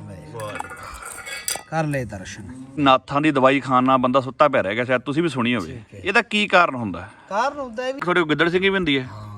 ਮਿਹਰਬਾਨੀ ਕਰ ਲੈ ਦਰਸ਼ਨ। ਨਾਥਾਂ ਦੀ ਦਵਾਈ ਖਾਣ ਨਾਲ ਬੰਦਾ ਸੁੱਤਾ ਪਿਆ ਰਹਿ ਗਿਆ ਸ਼ਾਇਦ ਤੁਸੀਂ ਵੀ ਸੁਣੀ ਹੋਵੇ। ਇਹਦਾ ਕੀ ਕਾਰਨ ਹੁੰਦਾ? ਕਾਰਨ ਹੁੰਦਾ ਇਹ ਵੀ ਤੁਹਾਡੇ ਕੋਲ ਗਿੱਦੜ ਸਿੰਘੀ ਵੀ ਹੁੰਦੀ ਹਾਂ।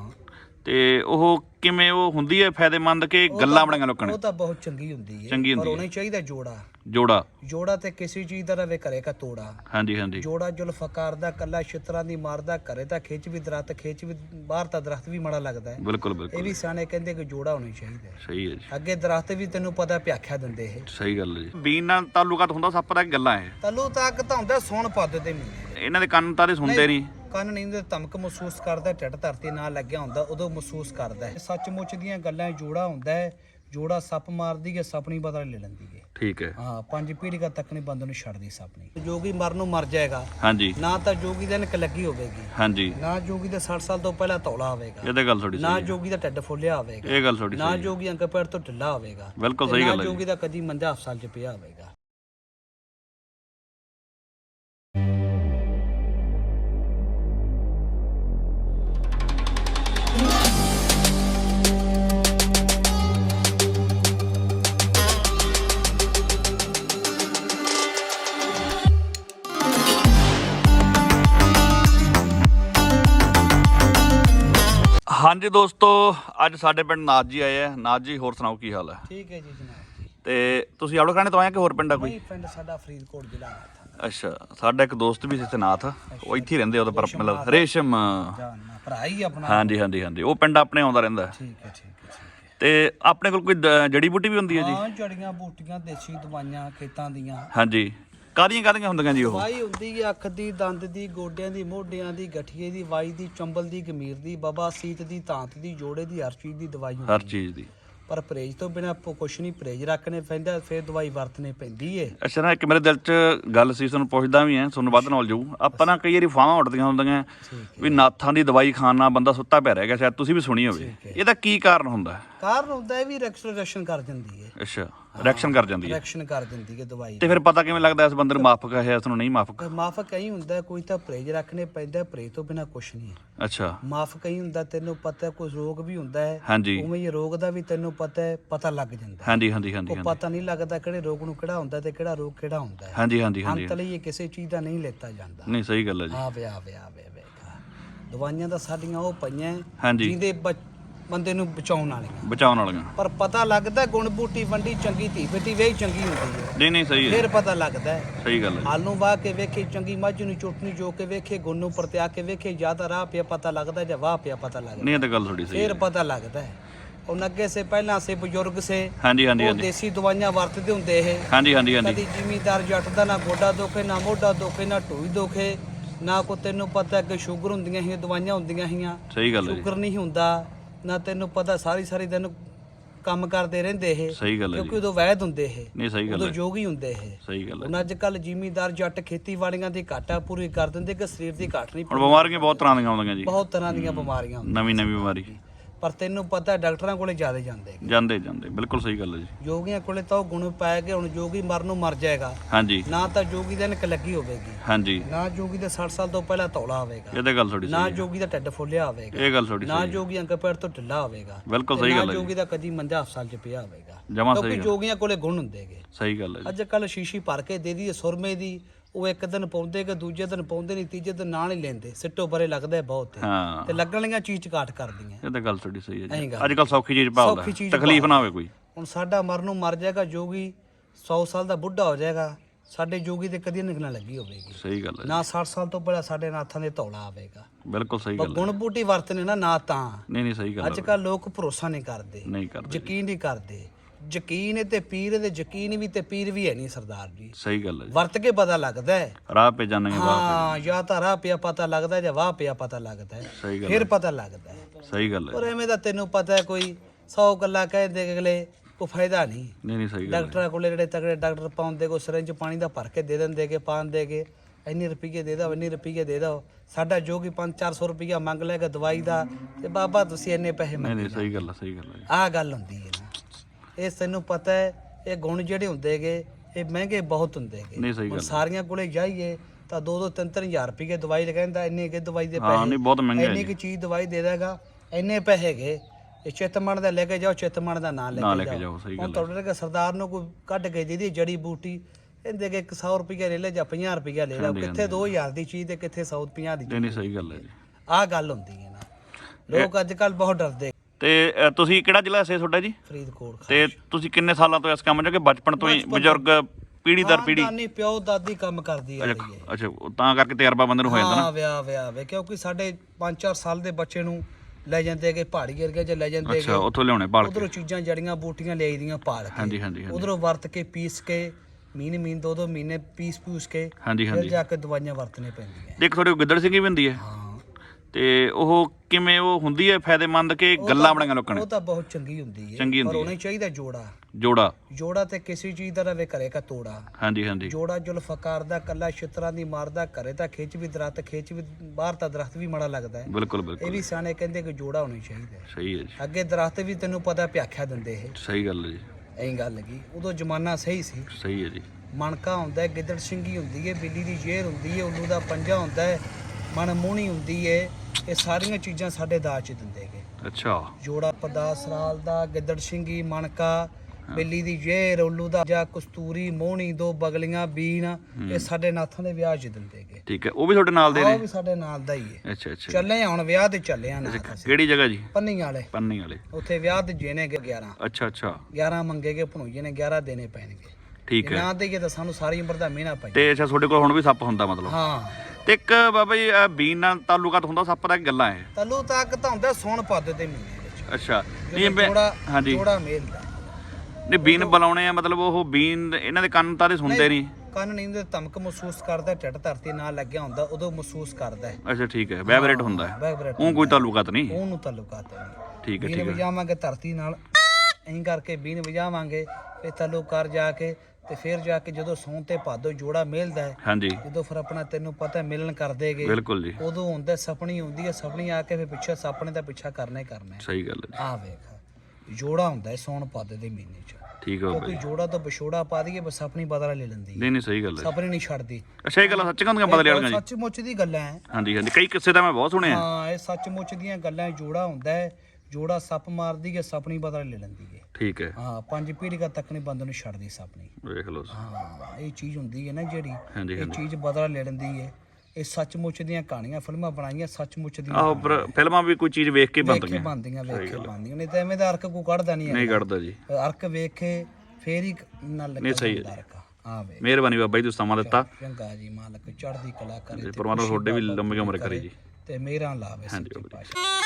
ਤੇ ਉਹ ਕਿਵੇਂ ਉਹ ਹੁੰਦੀ ਹੈ ਫਾਇਦੇਮੰਦ ਕਿ ਗੱਲਾਂ ਬਣਾਈਆਂ ਲੋਕਾਂ ਨੇ? ਉਹ ਤਾਂ ਬਹੁਤ ਚੰਗੀ ਹੁੰਦੀ ਹੈ। ਚੰਗੀ ਪਰ ਹੁੰਦੀ ਉਹਨੇ ਚਾਹੀਦਾ ਜੋੜਾ। ਜੋੜਾ। ਜੋੜਾ ਤੇ ਕਿਸੇ ਚੀਜ਼ ਦਾ ਰਵੇ ਘਰੇ ਕਾ ਤੋੜਾ। ਹਾਂਜੀ ਹਾਂਜੀ। ਜੋੜਾ ਜੁਲਫਕਾਰ ਦਾ ਕੱਲਾ ਛਿੱਤਰਾਂ ਦੀ ਮਾਰਦਾ ਘਰੇ ਤਾਂ ਖਿੱਚ ਵੀ ਦਰਖਤ ਖਿੱਚ ਵੀ ਬਾਹਰ ਤਾਂ ਦਰਖਤ ਵੀ ਮਾੜਾ ਲੱਗਦਾ ਹੈ। ਬਿਲਕੁਲ ਇਹ ਬਿਲਕੁਲ ਵੀ ਸਿਆਣੇ ਕਹਿੰਦੇ ਕਿ ਜੋੜਾ ਹੋਣਾ ਚਾਹੀਦਾ ਹੈ। ਸਹੀ ਹੈ ਜੀ। ਅੱਗੇ ਦਰਖਤ ਵੀ ਤੈਨੂੰ ਪਤਾ ਪਿਆਖਿਆ ਦਿੰਦੇ ਇਹ। ਸਹੀ ਗੱਲ ਹੈ ਜੀ। ਬੀਨ ਨਾਲ ਤਾਲੁਕਾਤ ਹੁੰਦਾ ਸਭ ਪਤਾ ਗੱਲਾਂ ਇਹ? ਤਲੂ ਤੱਕ ਤਾਂ ਹੁੰਦਾ ਸੁਣ ਪੱਦ ਤੇ ਮਹੀਨੇ। ਇਹਨਾਂ ਦੇ ਕੰਨ ਤਾਂ ਦੇ ਸੁਣਦੇ ਨਹੀਂ। ਕੰਨ ਨਹੀਂ ਹੁੰਦੇ ਧਮਕ ਮਹਿਸੂਸ ਕਰਦਾ ਢਿੱਡ ਧਰਤੀ ਨਾਲ ਲੱਗਿਆ ਹੁੰਦਾ ਉਦੋਂ ਮਹਿਸੂਸ ਕਰਦਾ ਹੈ। ਸੱਚਮੁੱਚ ਦੀਆਂ ਗੱਲਾਂ ਜੋੜਾ ਹੁੰਦਾ ਹੈ ਜੋੜਾ ਸੱਪ ਮਾਰਦੀ ਹੈ ਸਪਣੀ ਬਦਲ ਲੈ ਲੈਂਦੀ ਹੈ। ਠੀਕ ਹੈ। ਹਾਂ ਪੰਜ ਪੀੜ੍ਹੀਆਂ ਤੱਕ ਨਹੀਂ ਬੰਦੇ ਨੂੰ ਛੱਡਦੀ ਸਪਣੀ ਜੋਗੀ ਮਰਨ ਨੂੰ ਮਰ ਜਾਏਗਾ। ਹਾਂਜੀ। ਨਾ ਤਾਂ ਜੋਗੀ ਦੇ ਨਕ ਲੱਗੀ ਹੋਵੇਗੀ। ਹਾਂਜੀ। ਨਾ ਜੋਗੀ ਦੇ 60 ਸਾਲ ਤੋਂ ਪਹਿਲਾਂ ਤੌਲਾ ਹੋਵੇਗਾ। ਇਹ ਤਾਂ ਗੱਲ ਤੁਹਾਡੀ ਨਾ ਜੋਗੀ ਦਾ ਢਿੱਡ ਫੁੱਲਿਆ ਹੋਵੇਗਾ। ਇਹ ਗੱਲ ਤੁਹਾਡੀ ਨਾ ਜੋਗੀ ਅੰਕ ਪੈਰ ਤੋਂ ਢਿੱਲਾ ਹੋਵੇਗਾ। ਬਿਲਕੁਲ ਸਹੀ ਗੱਲ ਹੈ। ਜੋਗੀ ਦਾ ਕਦੀ ਮੰਦਾ ਹਫਸਾਲ ਚ ਪਿਆ ਹੋਵੇਗਾ। ਹਾਂਜੀ ਦੋਸਤੋ ਅੱਜ ਸਾਡੇ ਪਿੰਡ ਨਾਥ ਜੀ ਆਏ ਆ। ਨਾਥ ਜੀ ਹੋਰ ਸੁਣਾਓ ਕੀ ਹਾਲ ਹੈ ਠੀਕ ਹੈ ਜੀ ਜਨਾਬ ਤੇ ਤੁਸੀਂ ਆਵੜ ਖਾਣੇ ਤੋਂ ਆਏ ਆ ਕਿ ਹੋਰ ਪਿੰਡ ਆ ਕੋਈ? ਨਹੀਂ ਪਿੰਡ ਸਾਡਾ ਫਰੀਦਕੋਟ ਜ਼ਿਲ੍ਹਾ ਦਾ ਅੱਛਾ ਸਾਡਾ ਇੱਕ ਦੋਸਤ ਵੀ ਸੀ ਇੱਥੇ ਨਾਥ। ਉਹ ਇੱਥੇ ਹੀ ਰਹਿੰਦੇ ਉਹਦਾ ਪਰ ਮਤਲਬ ਰੇਸ਼ਮ ਜਾਨਣਾ ਭਰਾ ਹੀ ਆਪਣਾ। ਹਾਂਜੀ ਹਾਂਜੀ ਹਾਂਜੀ। ਉਹ ਪਿੰਡ ਆਪਣੇ ਆਉਂਦਾ ਰਹਿੰਦਾ। ਹੈ। ਠੀਕ ਹੈ ਠੀਕ ਹੈ। ਹੈ ਤੇ ਆਪਣੇ ਕੋਲ ਕੋਈ ਜੜੀ ਬੂਟੀ ਵੀ ਹੁੰਦੀ ਹੈ ਜੀ? ਹਾਂ ਜੜੀਆਂ ਬੂਟੀਆਂ ਦੇਸੀ ਦਵਾਈਆਂ ਖੇਤਾਂ ਦੀਆਂ। ਹਾਂਜੀ। ਕਾਦੀਆਂ ਕਾਦੀਆਂ ਹੁੰਦੀਆਂ ਜੀ ਉਹ? ਵਾਈ ਹੁੰਦੀ ਹੈ ਅੱਖ ਦੀ ਦੰਦ ਦੀ ਗੋਡਿਆਂ ਦੀ ਮੋਢਿਆਂ ਦੀ ਗਠੀਏ ਦੀ ਵਾਈ ਦੀ ਚੰਬਲ ਦੀ ਗਮੀਰ ਦੀ ਬਾਬਾ ਸੀਤ ਦੀ ਤਾਂਤ ਦੀ ਜੋੜੇ ਦੀ ਹਰ ਚੀਜ਼ ਦੀ ਦਵਾਈ ਹੁੰਦੀ ਹਰ ਚੀਜ਼ ਦੀ। ਪਰ ਪਰਹੇਜ ਤੋਂ ਬਿਨਾ ਕੁਛ ਨਹੀਂ ਪਰਹੇਜ ਰੱਖਣੇ ਪੈਂਦਾ ਫਿਰ ਦਵਾਈ ਵਰਤਨੇ ਪੈਂਦੀ ਏ। ਅੱਛਾ ਨਾ ਇੱਕ ਮੇਰੇ ਦਿਲ 'ਚ ਗੱਲ ਸੀ ਤੁਹਾਨੂੰ ਪੁੱਛਦਾ ਵੀ ਐ ਤੁਹਾਨੂੰ ਵੱਧ ਨੌਲੇਜ ਹੋਊ। ਆਪਾਂ ਨਾ ਕਈ ਵਾਰੀ ਫਾਹਾਂ ਉੱਡਦੀਆਂ ਹੁੰਦੀਆਂ ਵੀ ਨਾਥਾਂ ਦੀ ਦਵਾਈ ਖਾਣ ਨਾਲ ਬੰਦਾ ਸੁੱਤਾ ਪਿਆ ਰਹਿ ਗਿਆ ਸ਼ਾਇਦ ਤੁਸੀਂ ਵੀ ਸੁਣੀ ਹੋਵੇ। ਇਹਦਾ ਕੀ ਕਾਰਨ ਹੁੰਦਾ? ਹੈ? ਕਾਰਨ ਹੁੰਦਾ ਹੈ ਵੀ ਰੈਕਸ਼ਨ ਕਰ ਜਾਂਦੀ ਏ ਅੱਛਾ ਰਿਐਕਸ਼ਨ ਕਰ ਜਾਂਦੀ ਹੈ। ਰੈਕਸ਼ਨ ਕਰ ਦਿੰਦੀ ਹੈ ਦਵਾਈ ਤੇ ਫਿਰ ਪਤਾ ਕਿਵੇਂ ਲੱਗਦਾ ਇਸ ਬੰਦੇ ਨੂੰ ਮਾਫਕ ਹੈ ਇਸ ਨੂੰ ਨਹੀਂ ਮਾਫਕ? ਮਾਫਕ ਕਈ ਹੁੰਦਾ ਹੈ, ਕੋਈ ਤਾਂ ਪਰਹੇਜ ਰੱਖਣੇ ਪੈਂਦਾ ਪਰਹੇਜ ਤੋਂ ਬਿਨਾ ਕੁਛ ਨਹੀਂ। ਹੈ ਅੱਛਾ। ਮਾਫ ਕਈ ਹੁੰਦਾ ਤੈਨੂੰ ਪਤਾ ਹੈ ਕੋਈ ਰੋਗ ਵੀ ਹੁੰਦਾ ਹੈ ਹਾਂਜੀ। ਉਵੇਂ ਹੀ ਰੋਗ ਦਾ ਵੀ ਤੈਨੂੰ ਪਤਾ ਹੈ ਪਤਾ ਲੱਗ ਜਾਂਦਾ। ਹੈ। ਹਾਂਜੀ ਹਾਂਜੀ ਹਾਂਜੀ। ਉਹ ਪਤਾ ਨਹੀਂ ਲੱਗਦਾ ਕਿਹੜੇ ਰੋਗ ਨੂੰ ਕਿਹੜਾ ਹੁੰਦਾ ਤੇ ਕਿਹੜਾ ਰੋਗ ਕਿਹੜਾ ਹੁੰਦਾ ਹੈ। ਹਾਂਜੀ ਹਾਂਜੀ ਹਾਂਜੀ। ਅੰਤ ਲਈ ਇਹ ਕਿਸੇ ਚੀਜ਼ ਦਾ ਨਹੀਂ ਲੈਤਾ ਜਾਂਦਾ। ਨਹੀਂ ਸਹੀ ਗੱਲ ਹੈ ਜੀ। ਆ ਵੇ ਆ ਵੇ ਆ ਵੇ ਵੇਖਾ ਦਵਾਈਆਂ ਤਾਂ ਸਾਡੀਆਂ ਉਹ ਪਈਆਂ ਜਿਹਦੇ ਬੰਦੇ ਨੂੰ ਬਚਾਉਣ ਵਾਲੀਆਂ। ਬਚਾਉਣ ਵਾਲੀਆਂ। ਪਰ ਪਤਾ ਲੱਗਦਾ ਗੁਣ ਬੂਟੀ ਵੰਡੀ ਚੰਗੀ ਧੀ ਬੇਟੀ ਵੇਹੀ ਚੰਗੀ ਹੁੰਦੀ ਹੈ। ਨਹੀਂ ਨਹੀਂ ਸਹੀ ਹੈ। ਫਿਰ ਪਤਾ ਲੱਗਦਾ ਹੈ। ਸਹੀ ਗੱਲ ਹੈ। ਹਾਲ ਨੂੰ ਵਾਹ ਕੇ ਵੇਖੇ ਚੰਗੀ ਮੱਝ ਨੂੰ ਚੋਟਣੀ ਜੋ ਕੇ ਵੇਖੇ ਗੁਣ ਨੂੰ ਪਰਤਿਆ ਕੇ ਵੇਖੇ ਜ਼ਿਆਦਾ ਰਾਹ ਪਿਆ ਪਤਾ ਲੱਗਦਾ ਜਾਂ ਵਾਹ ਪਿਆ ਪਤਾ ਲੱਗਦਾ। ਨਹੀਂ ਇਹ ਤਾਂ ਗੱਲ ਤੁਹਾਡੀ ਸਹੀ ਫਿਰ ਹੈ। ਪਤਾ ਲੱਗਦਾ ਹੈ। ਉਹ ਅੱਗੇ ਸੇ ਪਹਿਲਾਂ ਸੇ ਬਜ਼ੁਰਗ ਸੇ ਹਾਂਜੀ ਹਾਂਜੀ ਉਹ ਹਾਂਜੀ। ਦੇਸੀ ਦਵਾਈਆਂ ਵਰਤਦੇ ਹੁੰਦੇ ਇਹ। ਹਾਂਜੀ ਹਾਂਜੀ ਹਾਂਜੀ। ਕਦੀ ਜ਼ਿਮੀਦਾਰ ਜੱਟ ਦਾ ਨਾ ਗੋਡਾ ਦੁਖੇ ਨਾ ਮੋਢਾ ਦੁਖੇ ਨਾ ਢੂਈ ਦੁਖੇ ਨਾ ਕੋ ਤੈਨੂੰ ਪਤਾ ਕਿ ਸ਼ੂਗਰ ਹੁੰਦੀਆਂ ਸੀ ਦਵਾਈਆਂ ਹੁੰਦੀਆਂ ਸੀਆਂ ਸਹੀ ਗੱਲ ਹੈ ਜੀ। ਸ਼ੂਗਰ ਨਹੀਂ ਹੁੰਦਾ। ਨਾ ਤੈਨੂੰ ਪਤਾ ਸਾਰੀ ਸਾਰੀ ਦਿਨ ਕੰਮ ਕਰਦੇ ਰਹਿੰਦੇ ਇਹ ਸਹੀ ਗੱਲ ਹੈ ਕਿਉਂਕਿ ਉਦੋਂ ਵੈਦ ਹੁੰਦੇ ਇਹ ਨਹੀਂ ਸਹੀ ਗੱਲ ਉਦੋਂ ਹੈ। ਜੋਗੀ ਹੁੰਦੇ ਇਹ। ਸਹੀ ਗੱਲ ਹੈ। ਹੁਣ ਅੱਜ ਕੱਲ ਜ਼ਿਮੀਦਾਰ ਜੱਟ ਖੇਤੀਬਾੜੀਆਂ ਦੀ ਘਾਟਾ ਪੂਰੀ ਕਰ ਦਿੰਦੇ ਕਿ ਸਰੀਰ ਦੀ ਘਾਟ ਨਹੀਂ ਹੁਣ ਬਿਮਾਰੀਆਂ ਬਹੁਤ ਤਰ੍ਹਾਂ ਦੀਆਂ ਆਉਂਦੀਆਂ ਜੀ। ਬਹੁਤ ਤਰ੍ਹਾਂ ਦੀਆਂ ਬਿਮਾਰੀਆਂ ਹੁੰਦੀਆਂ ਨਵੀਂ ਨਵੀਂ ਬਿਮਾਰੀ। ਪਰ ਤੈਨੂੰ ਪਤਾ ਡਾਕਟਰਾਂ ਕੋਲੇ ਜ਼ਿਆਦਾ ਜਾਂਦੇ। ਜਾਂਦੇ ਜਾਂਦੇ। ਬਿਲਕੁਲ ਸਹੀ ਗੱਲ ਹੈ ਜੀ। ਜੋਗੀਆਂ ਕੋਲੇ ਤਾਂ ਉਹ ਗੁਣ ਪਾਇਆ ਕਿ ਹੁਣ ਜੋਗੀ ਮਰਨ ਨੂੰ ਮਰ ਜਾਏਗਾ। ਹਾਂਜੀ। ਨਾ ਤਾਂ ਜੋਗੀ ਦੇ ਨਕ ਲੱਗੀ ਹੋਵੇਗੀ। ਹਾਂਜੀ। ਨਾ ਜੋਗੀ ਦੇ 60 ਸਾਲ ਤੋਂ ਪਹਿਲਾਂ ਤੌਲਾ ਹੋਵੇਗਾ ਇਹ ਤਾਂ ਗੱਲ ਤੁਹਾਡੀ ਨਾ ਜੋਗੀ ਦਾ ਢਿੱਡ ਫੁੱਲਿਆ ਹੋਵੇਗਾ। ਇਹ ਗੱਲ ਤੁਹਾਡੀ ਨਾ ਜੋਗੀ ਅੰਕ ਪੈਰ ਤੋਂ ਢਿੱਲਾ ਹੋਵੇਗਾ। ਬਿਲਕੁਲ ਸਹੀ ਨਾ ਗੱਲ ਹੈ ਜੋਗੀ ਦਾ ਕਦੀ ਮੰਦਾ ਹਫਸਾਲ ਚ ਪਿਆ ਹੋਵੇਗਾ। ਜਮਾ ਸਹੀ ਕਿਉਂਕਿ ਜੋਗੀਆਂ ਕੋਲੇ ਗੁਣ ਹੁੰਦੇਗੇ ਸਹੀ ਗੱਲ ਹੈ ਜੀ। ਅੱਜ ਕੱਲ ਸ਼ੀਸ਼ੀ ਭਰ ਕੇ ਦੇ ਦੀ ਸੁਰਮੇ ਦੀ। ਉਹ ਇੱਕ ਦਿਨ ਪਾਉਂਦੇ ਕਿ ਦੂਜੇ ਦਿਨ ਪਾਉਂਦੇ ਨਹੀਂ ਤੀਜੇ ਦਿਨ ਨਾਲ ਹੀ ਲੈਂਦੇ। ਸਿੱਟੋ ਬਰੇ ਲੱਗਦਾ ਹੈ ਬਹੁਤ। ਹਾਂ। ਤੇ ਲੱਗਣ ਵਾਲੀਆਂ ਚੀਜ਼ ਚ ਘਾਟ ਕਰਦੀਆਂ। ਇਹ ਤਾਂ ਗੱਲ ਤੁਹਾਡੀ ਸਹੀ ਹੈ ਐਂ ਜੀ ਗੱਲ। ਅੱਜ ਕੱਲ ਸੌਖੀ ਚੀਜ਼ ਭਾਲਦਾ ਸੌਖੀ ਚੀਜ਼ ਤਕਲੀਫ ਨਾ ਹੋਵੇ ਕੋਈ। ਹੁਣ ਸਾਡਾ ਮਰਨ ਨੂੰ ਮਰ ਜਾਏਗਾ ਜੋਗੀ 100 ਸਾਲ ਦਾ ਬੁੱਢਾ ਹੋ ਜਾਏਗਾ। ਸਾਡੇ ਜੋਗੀ ਤੇ ਕਦੀ ਨਿਕਲਣ ਲੱਗੀ ਹੋਵੇਗੀ। ਸਹੀ ਗੱਲ ਹੈ ਨਾ 60 ਸਾਲ ਤੋਂ ਪਹਿਲਾਂ ਸਾਡੇ ਨਾਥਾਂ ਦੇ ਧੌਲਾ ਆਵੇਗਾ। ਬਿਲਕੁਲ ਸਹੀ ਪਰ ਗੱਲ ਹੈ। ਗੁਣ ਬੂਟੀ ਵਰਤਨੇ ਨਾ ਨਾ ਤਾਂ। ਨਹੀਂ ਨਹੀਂ ਸਹੀ ਗੱਲ ਅੱਜ ਹੈ। ਕੱਲ ਲੋਕ ਭਰੋਸਾ ਨਹੀਂ ਕਰਦੇ। ਨਹੀਂ ਕਰਦੇ ਯਕੀਨ ਨਹੀਂ ਕਰਦੇ। ਯਕੀਨ ਹੈ ਤੇ ਪੀਰ ਦੇ ਯਕੀਨ ਵੀ ਤੇ ਪੀਰ ਵੀ ਹੈ ਨਹੀਂ ਸਰਦਾਰ ਜੀ। ਸਹੀ ਗੱਲ ਹੈ ਜੀ। ਵਰਤ ਕੇ ਪਤਾ ਲੱਗਦਾ ਹੈ। ਰਾਹ ਪੇ ਜਾਣਗੇ ਵਾਹ ਹਾਂ ਜਾਂ ਤਾਂ ਰਾਹ ਪਿਆ ਪਤਾ ਲੱਗਦਾ ਜਾਂ ਵਾਹ ਪਿਆ ਪਤਾ ਲੱਗਦਾ ਹੈ। ਸਹੀ ਗੱਲ ਫਿਰ ਪਤਾ ਲੱਗਦਾ ਹੈ। ਸਹੀ ਗੱਲ ਹੈ। ਔਰ ਐਵੇਂ ਦਾ ਤੈਨੂੰ ਪਤਾ ਹੈ ਕੋਈ 100 ਗੱਲਾਂ ਕਹਿੰਦੇ ਕਿ ਅਗਲੇ ਕੋਈ ਫਾਇਦਾ ਨਹੀਂ। ਨਹੀਂ ਨਹੀਂ ਸਹੀ ਗੱਲ ਹੈ। ਡਾਕਟਰਾਂ ਕੋਲੇ ਜਿਹੜੇ ਤਗੜੇ ਡਾਕਟਰ ਪਾਉਂਦੇ ਕੋ ਸਿਰੰਜ ਪਾਣੀ ਦਾ ਭਰ ਕੇ ਦੇ ਦਿੰਦੇ ਕਿ ਪਾਣ ਦੇ ਕੇ ਇੰਨੀ ਰੁਪਈਏ ਦੇ ਦਿਓ ਇੰਨੀ ਰੁਪਈਏ ਦੇ ਦਿਓ। ਸਾਡਾ ਜੋ ਕਿ 5-400 ਰੁਪਈਆ ਮੰਗ ਲਏਗਾ ਦਵਾਈ ਦਾ ਤੇ ਬਾਬਾ ਤੁਸੀਂ ਇੰਨੇ ਪੈਸੇ ਨਹੀਂ ਮੰਗ ਨਹੀਂ ਸਹੀ ਗੱਲ ਹੈ ਸਹੀ ਗੱਲ ਹੈ ਜੀ। ਆਹ ਗੱਲ ਹੁੰਦੀ ਹੈ ਨਾ। ਇਹ ਤੈਨੂੰ ਪਤਾ ਹੈ ਇਹ ਗੁਣ ਜਿਹੜੇ ਹੁੰਦੇਗੇ ਇਹ ਮਹਿੰਗੇ ਬਹੁਤ ਹੁੰਦੇਗੇ ਨਹੀਂ ਸਹੀ ਹੁਣ ਗੱਲ ਸਾਰੀਆਂ ਕੋਲੇ ਜਾਈਏ ਤਾਂ 2-2 3-3 ਹਜ਼ਾਰ ਰੁਪਈਏ ਦਵਾਈ ਲਗਾਉਂਦਾ ਇੰਨੇ ਕੇ ਦਵਾਈ ਦੇ ਹਾਂ ਨਹੀਂ ਬਹੁਤ ਮਹਿੰਗਾ ਹੈ ਇੰਨੀ ਜੀ। ਕੀ ਚੀਜ਼ ਦਵਾਈ ਦੇ ਦੇਗਾ ਇੰਨੇ ਪੈਸੇ ਹੈਗੇ। ਇਹ ਚਿੱਤਮਣ ਦਾ ਲੈ ਕੇ ਜਾਓ ਚਿੱਤਮਣ ਦਾ ਨਾਂ ਨਾਂ ਲੈ ਕੇ ਜਾਓ। ਸਹੀ ਹੁਣ ਗੱਲ ਤੁਹਾਡੇ ਵਰਗੇ ਸਰਦਾਰ ਨੂੰ ਕੋਈ ਕੱਢ ਕੇ ਦੇ ਦੀ ਜੜੀ ਬੂਟੀ ਇਹਦੇ ਕੇ 100 ਰੁਪਏ ਲੈ ਲੈ ਜਾਂ 50 ਰੁਪਏ ਲੈ ਲੈ ਹਾਂਜੀ, ਕਿੱਥੇ 2000 ਦੀ ਚੀਜ਼ ਤੇ ਕਿੱਥੇ 150 ਦੀ ਨਹੀਂ ਨਹੀਂ ਸਹੀ ਗੱਲ ਹੈ ਜੀ। ਆਹ ਗੱਲ ਹੁੰਦੀ ਹੈ ਨਾ। ਲੋਕ ਅੱਜ ਕੱਲ ਬਹੁਤ ਡਰਦੇ ਤੇ ਅ, ਤੁਸੀਂ ਕਿਹੜਾ ਜ਼ਿਲ੍ਹਾ ਸੇ ਤੁਹਾਡਾ ਜੀ? ਫਰੀਦਕੋਟ ਤੇ ਤੁਸੀਂ ਕਿੰਨੇ ਸਾਲਾਂ ਤੋਂ ਇਸ ਕੰਮ 'ਚ ਕਿ ਬਚਪਨ ਤੋਂ ਹੀ। ਬਜ਼ੁਰਗ ਪੀੜ੍ਹੀ ਦਰ ਪੀੜ੍ਹੀ। ਦਾਨੀ ਪਿਓ ਦਾਦੀ ਕੰਮ ਕਰਦੀ ਆ ਰਹੀ ਹੈ। ਅੱਛਾ ਉਹ ਤਾਂ ਕਰਕੇ ਤਜਰਬਾ ਬੰਦੇ ਨੂੰ ਹੋ ਜਾਂਦਾ ਨਾ। ਹਾਂ ਵਿਆਹ ਵਿਆਹ ਵੇ ਕਿਉਂਕਿ ਸਾਡੇ 5-4 ਸਾਲ ਦੇ ਬੱਚੇ ਨੂੰ ਲੈ ਜਾਂਦੇ ਕਿ ਪਹਾੜੀ ਏਰੀਆ 'ਚ ਲੈ ਜਾਂਦੇ ਅੱਛਾ ਉੱਥੋਂ ਲਿਆਉਣੇ ਕੇ। ਉਧਰੋਂ ਚੀਜ਼ਾਂ ਜੜੀਆਂ ਬੂਟੀਆਂ ਲਿਆਈ ਦੀਆਂ ਪਾਲ ਹਾਂਜੀ ਹਾਂਜੀ ਹਾਂਜੀ। ਉਧਰੋਂ ਵਰਤ ਕੇ ਪੀਸ ਕੇ ਮਹੀਨੇ ਮਹੀਨੇ ਦੋ ਦੋ ਮਹੀਨੇ ਪੀਸ ਪੂਸ ਕੇ ਹਾਂਜੀ ਫਿਰ ਹਾਂਜੀ। ਜਾ ਕੇ ਦਵਾਈਆਂ ਵਰਤਣੇ ਪੈਂਦੀਆਂ। ਦੇਖ ਤੁਹਾਡੇ ਕੋਲ ਗਿੱਦੜ ਸਿੰਘੀ ਵੀ ਹੁੰਦੀ ਹੈ? ਹਾਂ। ਤੇ ਉਹ ਕਿਵੇਂ ਉਹ ਹੁੰਦੀ ਹੈ ਫਾਇਦੇਮੰਦ ਕਿ ਗੱਲਾਂ ਬਣਾਈਆਂ ਲੋਕਾਂ ਨੇ ਉਹ ਤਾਂ ਬਹੁਤ ਚੰਗੀ ਹੁੰਦੀ ਹੈ ਚੰਗੀ ਪਰ ਹੁੰਦੀ ਹੋਣਾ ਚਾਹੀਦਾ ਜੋੜਾ। ਜੋੜਾ? ਜੋੜਾ ਤੇ ਕਿਸੇ ਚੀਜ਼ ਦਾ ਰਵੇ ਘਰੇ ਕਾ ਤੋੜਾ। ਹਾਂਜੀ ਹਾਂਜੀ। ਜੋੜਾ ਜੁਲਫਕਾਰ ਦਾ ਕੱਲਾ ਛਿੱਤਰਾਂ ਦੀ ਮਾਰਦਾ ਘਰੇ ਤਾਂ ਖਿੱਚ ਵੀ ਦਰਖਤ ਖਿੱਚ ਵੀ ਬਾਹਰ ਤਾਂ ਦਰਖਤ ਵੀ ਮਾੜਾ ਲੱਗਦਾ ਹੈ। ਬਿਲਕੁਲ ਇਹ ਬਿਲਕੁਲ ਵੀ ਸਿਆਣੇ ਕਹਿੰਦੇ ਕਿ ਜੋੜਾ ਹੋਣਾ ਚਾਹੀਦਾ ਹੈ। ਸਹੀ ਹੈ ਜੀ। ਅੱਗੇ ਦਰਖਤ ਵੀ ਤੈਨੂੰ ਪਤਾ ਭਿਆਖਿਆ ਦਿੰਦੇ ਇਹ। ਸਹੀ ਗੱਲ ਹੈ ਜੀ। ਐਂ ਗੱਲ ਲੱਗੀ ਉਦੋਂ ਜ਼ਮਾਨਾ ਸਹੀ ਸੀ। ਸਹੀ ਹੈ ਜੀ। ਮਣਕਾ ਹੁੰਦਾ ਹੈ ਗਿੱਦੜ ਸਿੰਘੀ ਹੁੰਦੀ ਹੈ ਬਿੱਲੀ ਦੀ ਜੇਰ ਹੁੰਦੀ ਹੈ ਉੱਲੂ ਦਾ ਪੰਜਾ ਹੁੰਦਾ ਹੈ ਮਣ ਮੂਣੀ ਹੁੰਦੀ ਹੈ ਇਹ ਸਾਰੀਆਂ ਚੀਜ਼ਾਂ ਸਾਡੇ ਦਾਜ ਚ ਦਿੰਦੇ ਗੇ ਅੱਛਾ। ਜੋੜਾ ਪਦਾ ਸਰਾਲ ਦਾ ਗਿੱਦੜ ਸਿੰਘੀ ਮਣਕਾ ਬਿੱਲੀ ਦੀ ਜੇਰ ਉੱਲੂ ਦਾ ਜਾਂ ਕਸਤੂਰੀ ਮੋਹਣੀ ਦੋ ਬਗਲੀਆਂ ਬੀਨ ਇਹ ਸਾਡੇ ਨਾਥਾਂ ਦੇ ਵਿਆਹ ਚ ਦਿੰਦੇ ਗੇ ਠੀਕ ਹੈ ਉਹ ਵੀ ਤੁਹਾਡੇ ਨਾਲ ਦੇ ਆਹ ਨੇ ਵੀ ਸਾਡੇ ਨਾਲ ਦਾ ਹੀ ਹੈ ਅੱਛਾ ਅੱਛਾ। ਚੱਲੇ ਹੁਣ ਵਿਆਹ ਤੇ ਚੱਲੇ ਆ ਕਿਹੜੀ ਜਗ੍ਹਾ ਜੀ? ਪੰਨੀ ਵਾਲੇ। ਪੰਨੀ ਵਾਲੇ। ਉੱਥੇ ਵਿਆਹ ਤੇ ਜੇਨੇ ਗੇ 11 ਅੱਛਾ ਅੱਛਾ। 11 ਮੰਗੇਗੇ ਭਣੋਈਏ ਨੇ 11 ਦੇਣੇ ਪੈਣਗੇ। ਠੀਕ ਜੇ ਹੈ। ਨਾ ਦੇਈਏ ਤਾਂ ਸਾਨੂੰ ਸਾਰੀ ਉਮਰ ਦਾ ਮਿਹਨਾ ਪਈ ਤੇ ਅੱਛਾ ਤੁਹਾਡੇ ਕੋਲ ਹੁਣ ਵੀ ਸੱਪ ਹੁੰਦਾ ਮਤਲਬ? ਹਾਂ। ਤੇ ਇੱਕ ਬਾਬਾ ਜੀ ਅਹ ਬੀਨ ਨਾਲ ਤਾਲੁਕਾਤ ਹੁੰਦਾ ਸੱਪ ਦਾ ਗੱਲਾਂ ਹੈ ਤਲੂ ਤੱਕ ਤਾਂ ਹੁੰਦਾ ਸੌਣ ਪੱਦ ਦੇ ਮਹੀਨੇ ਵਿੱਚ। ਅੱਛਾ ਨਹੀਂ ਜਦੋਂ ਮੈਂ- ਜੋੜਾ ਹਾਂਜੀ। ਜੋੜਾ ਮੇਲਦਾ ਨਹੀਂ ਬੀਨ ਬੁਲਾਉਣੇ ਆ ਮਤਲਬ ਉਹ ਬੀਨ ਇਹਨਾਂ ਦੇ ਕੰਨ ਤਾਂ ਦੇ ਸੁਣਦੇ ਨਹੀਂ ਕੰਨ ਨਹੀਂ ਹੁੰਦੇ ਧਮਕ ਮਹਿਸੂਸ ਕਰਦਾ ਢਿੱਡ ਧਰਤੀ ਨਾਲ ਲੱਗਿਆ ਹੁੰਦਾ ਉਦੋਂ ਮਹਿਸੂਸ ਕਰਦਾ ਹੈ। ਅੱਛਾ ਠੀਕ ਹੈ ਵਾਈਬ੍ਰੇਟ ਹੁੰਦਾ ਹੈ। ਵਾਈਬ੍ਰੇਟ ਉਹ ਕੋਈ ਤਾਲੁਕਾਤ ਨਹੀਂ? ਉਹਨੂੰ ਤਾਲੁਕਾਤ ਨਹੀਂ। ਠੀਕ ਹੈ ਠੀਕ ਹੈ। ਵਜਾਵਾਂਗੇ ਧਰਤੀ ਨਾਲ। ਐਂ ਕਰਕੇ ਬੀਨ ਵਜਾਵਾਂਗੇ ਫਿਰ ਕਰ ਜਾ ਕੇ ਤੇ ਫਿਰ ਜਾ ਕੇ ਜਦੋਂ ਸੌਣ ਤੇ ਭਾਦੋ ਜੋੜਾ ਮੇਲਦਾ ਹੈ ਹਾਂਜੀ। ਜਦੋਂ ਫਿਰ ਆਪਣਾ ਤੈਨੂੰ ਪਤਾ ਮਿਲਣ ਕਰ ਦੇਗੇ ਬਿਲਕੁਲ ਜੀ। ਉਦੋਂ ਹੁੰਦਾ ਸਪਣੀ ਹੁੰਦੀ ਹੈ ਸਪਣੀ ਆ ਕੇ ਫਿਰ ਪਿੱਛੇ ਸਪਣੇ ਦਾ ਪਿੱਛਾ ਕਰਨਾ ਹੀ ਕਰਨਾ ਹੈ। ਸਹੀ ਗੱਲ ਹੈ ਆ ਵੇਖ ਜੋੜਾ ਹੁੰਦਾ ਹੈ ਸੌਣ ਪੱਦ ਦੇ ਮਹੀਨੇ ਚ। ਠੀਕ ਹੈ ਜੀ ਜੋੜਾ ਤੋਂ ਵਿਛੋੜਾ ਪਾ ਦਈਏ ਬਸ ਆਪਣੀ ਬਦਲਾ ਲੈ ਲੈਂਦੀ ਨਹੀਂ ਨਹੀਂ ਸਹੀ ਗੱਲ ਹੈ ਸਪਣੀ ਨਹੀਂ ਛੱਡਦੀ। ਅੱਛਾ ਇਹ ਗੱਲਾਂ ਸੱਚ ਕਹਿੰਦੀਆਂ ਬਦਲੇ ਵਾਲੀਆਂ ਜੀ। ਸੱਚਮੁੱਚ ਦੀ ਗੱਲਾਂ ਹੈ। ਹਾਂਜੀ ਹਾਂਜੀ। ਕਈ ਕਿੱਸੇ ਤਾਂ ਮੈਂ ਬਹੁਤ ਸੁਣੇ ਆ ਹਾਂ ਇਹ ਸੱਚਮੁੱਚ ਦੀਆਂ ਗੱਲਾਂ। ਜੋੜਾ ਹੁੰਦਾ ਹੈ। ਜੋੜਾ ਸੱਪ ਮਾਰਦੀ ਹੈ ਸਪਣੀ ਬਦਲਾ ਲੈ ਲੈਂਦੀ ਹੈ। ਠੀਕ ਹੈ। ਹਾਂ ਪੰਜ ਪੀੜ੍ਹੀਆਂ ਤੱਕ ਨਹੀਂ ਬੰਦੇ ਨੂੰ ਛੱਡਦੀ ਸਪਣੀ ਵੇਖ ਲਓ। ਹਾਂ ਇਹ ਚੀਜ਼ ਹੁੰਦੀ ਹੈ ਨਾ ਜਿਹੜੀ ਇਹ ਚੀਜ਼ ਬਦਲਾ ਲੈ ਲੈਂਦੀ ਹੈ। ਇਹ ਸੱਚਮੁੱਚ ਦੀਆਂ ਕਹਾਣੀਆਂ ਫਿਲਮਾਂ ਬਣਾਈਆਂ ਸੱਚਮੁੱਚ ਦੀਆਂ। ਆਹੋ ਪਰ ਫਿਲਮਾਂ ਵੀ ਕੋਈ ਚੀਜ਼ ਵੇਖ ਕੇ ਕੇ ਬਣਦੀਆਂ ਬਣਦੀਆਂ ਵੇਖ ਕੇ ਬਣਦੀਆਂ ਨਹੀਂ ਤਾਂ ਐਵੇਂ ਦਾ ਅਰਕ ਕੋ ਕੱਢਦਾ ਨਹੀਂ ਨਹੀਂ ਹੈ ਕੱਢਦਾ ਜੀ। ਅਰਕ ਵੇਖੇ ਫੇਰ ਹੀ ਨਾਲ ਨਹੀਂ, ਸਹੀ ਹੈ ਲੱਗਦਾ ਵੇ ਮਿਹਰਬਾਨੀ ਬਾਬਾ ਜੀ ਤੁਸੀਂ ਸਮਾਂ ਦਿੱਤਾ। ਚੰਗਾ ਜੀ ਮਾਲਕ ਚੜ੍ਹਦੀ ਕਲਾ ਕਰੇ ਤੇ ਪਰਮਾਤਮਾ ਤੁਹਾਡੇ ਵੀ ਲੰਮੀ ਉਮਰ ਕਰੇ ਜੀ। ਤੇ ਮੇਰਾ ਲਾਵੇ ਸੱਚੇ। ਪਾਤਸ਼ਾਹ।